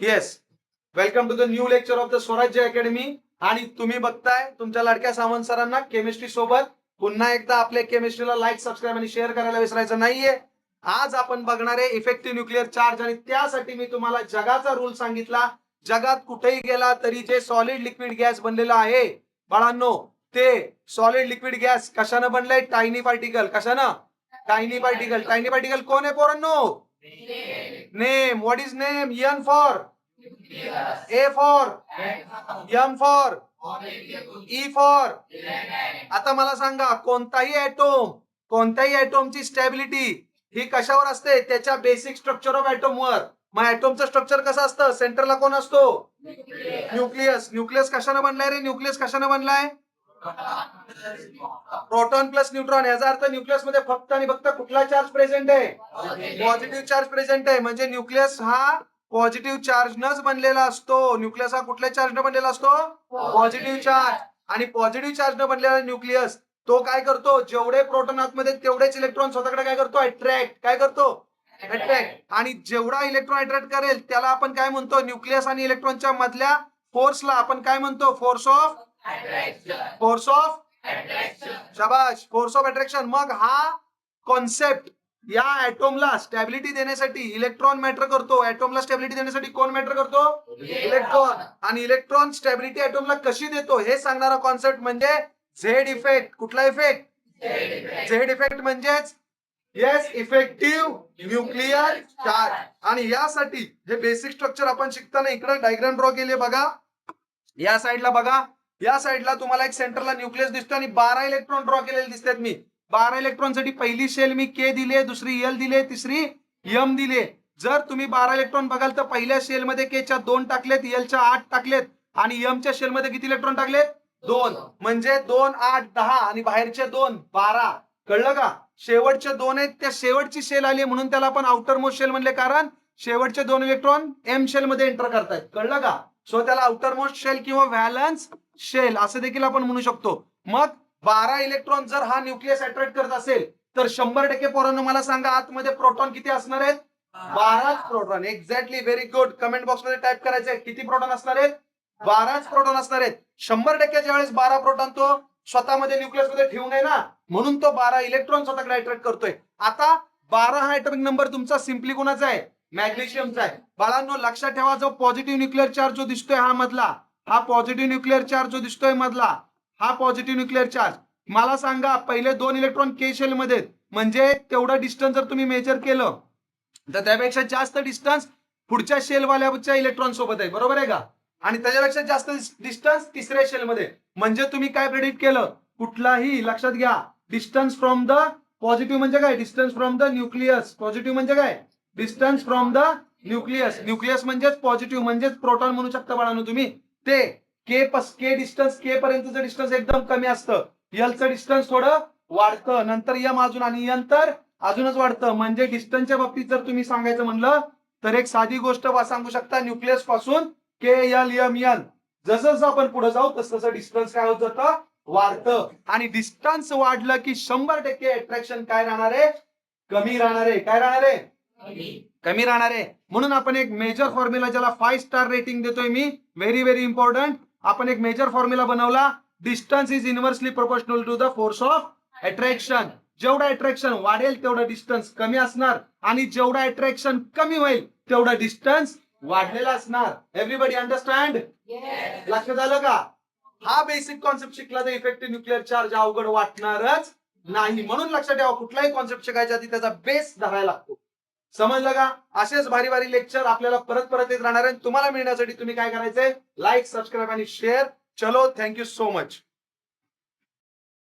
Yes welcome to the new lecture of the Swarajya academy आणि तुम्ही बघताय तुमच्या लाडक्या सावंत सरांना केमिस्ट्री सोबत पुन्हा एकदा आपल्या केमिस्ट्रीला लाईक सबस्क्राईब आणि शेअर करायला विसरायचं नाहीये. आज आपण बघणार आहे इफेक्टिव्ह न्यूक्लिअर चार्ज आणि त्यासाठी मी तुम्हाला जगाचा रूल सांगितला. जगात कुठेही गेला तरी जे सॉलिड लिक्विड गॅस बनलेला आहे बाळांनो ते सॉलिड लिक्विड गॅस कशानं बनलंय? टायनी पार्टिकल कशानं? टायनी पार्टिकल टायनी पार्टिकल कोण आहे पोरांनो? Name what is name N for A for M for E for आता मला सांगा कोणताही ऍटोम कोणत्याही ऍटोमची स्टॅबिलिटी ही कशावर असते? त्याच्या बेसिक स्ट्रक्चर ऑफ ऍटोम वर. मग ऍटोमचं स्ट्रक्चर कसं असतं? सेंटरला कोण असतो? न्यूक्लियस न्यूक्लियस कशाने बनलाय रे? न्यूक्लियस कशाने बनलाय? प्रोटॉन प्लस न्यूट्रॉन याचा अर्थ न्यूक्लियसमध्ये फक्त आणि फक्त कुठला चार्ज प्रेझेंट आहे? पॉझिटिव्ह चार्ज प्रेझेंट आहे. म्हणजे न्यूक्लियस हा पॉझिटिव्ह चार्ज नच बनलेला असतो. न्यूक्लियस हा कुठल्या चार्ज न बनलेला असतो? पॉझिटिव्ह चार्ज आणि पॉझिटिव्ह चार्ज न बनलेला न्यूक्लियस तो काय करतो? जेवढे प्रोटॉन आतमध्ये तेवढेच इलेक्ट्रॉन स्वतःकडे काय करतो? अट्रॅक्ट काय करतो? अट्रॅक्ट आणि जेवढा इलेक्ट्रॉन अट्रॅक्ट करेल त्याला आपण काय म्हणतो? न्यूक्लियस आणि इलेक्ट्रॉनच्या मधल्या फोर्सला आपण काय म्हणतो? फोर्स ऑफ फोर्स ऑफ शाबाश. फोर्स ऑफ अट्रॅक्शन मग हा कॉन्सेप्ट या ऍटोमला स्टॅबिलिटी देण्यासाठी इलेक्ट्रॉन मॅटर करतो. ऍटोमला स्टॅबिलिटी देण्यासाठी कोण मॅटर करतो? इलेक्ट्रॉन आणि इलेक्ट्रॉन स्टॅबिलिटी ऍटोमला कशी देतो? हे सांगणारा कॉन्सेप्ट म्हणजे झेड इफेक्ट कुठला इफेक्ट झेड इफेक्ट म्हणजेच येस इफेक्टिव्ह न्यूक्लिअर चार्ज आणि यासाठी हे बेसिक स्ट्रक्चर आपण शिकताना इकडे डायग्राम ड्रॉ केले बघा. या साईडला बघा. या साईडला तुम्हाला एक सेंटरला न्यूक्लियस दिसतो आणि बारा इलेक्ट्रॉन ड्रॉ केलेले दिसतात मी. बारा इलेक्ट्रॉनसाठी पहिली शेल मी के दिले दुसरी एल दिले तिसरी यम दिले जर तुम्ही बारा इलेक्ट्रॉन बघाल तर पहिल्या शेल मध्ये के च्या दोन टाकलेत एलच्या आठ टाकलेत आणि यम च्या शेल मध्ये किती इलेक्ट्रॉन टाकलेत? दोन. म्हणजे दोन आठ दहा आणि बाहेरचे दोन बारा. कळलं का? शेवटचे दोन आहेत त्या शेवटची शेल आली म्हणून त्याला आपण आउटर मोस्ट शेल म्हणले कारण शेवटचे दोन इलेक्ट्रॉन एम शेल मध्ये एंटर करतायत. कळलं का? सो त्याला आउटर मोस्ट शेल किंवा व्हॅलन्स शेल असं देखील आपण म्हणू शकतो. मग बारा इलेक्ट्रॉन जर हा न्यूक्लियस अट्रॅक्ट करत असेल तर शंभर टक्के पोरांनो मला सांगा आतमध्ये प्रोटॉन किती असणार आहेत? बाराच proton exactly very good comment बॉक्समध्ये टाईप करायचे किती प्रोटॉन असणार आहेत? बाराच प्रोटॉन असणार आहेत. शंभर टक्क्याच्या वेळेस बारा प्रोटॉन तो स्वतःमध्ये न्यूक्लियसमध्ये ठेवू नये ना म्हणून तो बारा इलेक्ट्रॉन स्वतःकडे अट्रॅक्ट करतोय. आता बारा हा ऍटॉमिक नंबर तुमचा सिम्पली कोणाचा आहे? मॅग्नेशियमचा आहे. बाळांनो लक्षात ठेवा जो पॉझिटिव्ह न्यूक्लिअर चार्ज जो दिसतोय हा मधला हा पॉझिटिव्ह न्यूक्लिअर चार्ज जो दिसतोय मधला हा पॉझिटिव्ह न्यूक्लिअर चार्ज मला सांगा पहिले दोन इलेक्ट्रॉन के शेल मध्ये म्हणजे तेवढं डिस्टन्स जर तुम्ही मेजर केलं तर त्यापेक्षा जास्त डिस्टन्स पुढच्या शेलवाल्याच्या इलेक्ट्रॉन सोबत आहे. बरोबर आहे का? आणि त्याच्यापेक्षा जास्त डिस्टन्स तिसऱ्या शेल मध्ये. म्हणजे तुम्ही काय प्रेडिक्ट केलं? कुठलाही लक्षात घ्या डिस्टन्स फ्रॉम द पॉझिटिव्ह म्हणजे काय? Distance from the nucleus positive म्हणजे काय? Distance from the nucleus nucleus म्हणजेच पॉझिटिव्ह म्हणजेच प्रोटॉन म्हणू शकता बाळांनो तुम्ही. ते के पस के डिस्टन्स के पर्यंतचं डिस्टन्स एकदम कमी असतं. यलचं डिस्टन्स थोडं वाढतं. नंतर यम अजून आणि यंतर तर अजूनच वाढतं. म्हणजे डिस्टन्सच्या बाबतीत जर तुम्ही सांगायचं म्हणलं तर एक साधी गोष्ट सांगू शकता. न्यूक्लियसपासून के एल एम एल जसं जसं आपण पुढे जाऊ तसं तसं डिस्टन्स काय होत जातं? वाढतं. आणि डिस्टन्स वाढलं की शंभर टक्के अट्रॅक्शन काय राहणार आहे? कमी राहणार आहे. काय राहणार आहे? कमी राहणार आहे. म्हणून आपण एक मेजर फॉर्म्युला ज्याला फाईव्ह स्टार रेटिंग देतोय मी व्हेरी व्हेरी इम्पॉर्टंट आपण एक मेजर फॉर्म्युला बनवला. Distance is inversely proportional to the force of attraction जेवढं अट्रॅक्शन वाढेल तेवढं डिस्टन्स कमी असणार. आणि जेवढं अट्रॅक्शन कमी होईल तेवढं डिस्टन्स वाढलेला असणार. एव्हरीबडी अंडरस्टँड लक्षात आलं का? हा बेसिक कॉन्सेप्ट शिकला तर इफेक्टिव्ह न्यूक्लिअर चार्ज अवघड वाटणारच नाही. म्हणून लक्षात ठेवा कुठलाही कॉन्सेप्ट शिकायच्या आधी त्याचा बेस धरायला लागतो. समजलं का? असेच भारी भारी लेक्चर आपल्याला परत परत येत राहणार आहे तुम्हाला मिळण्यासाठी तुम्ही काय करायचंय? लाईक सबस्क्राईब आणि शेअर चलो थँक्यू सो मच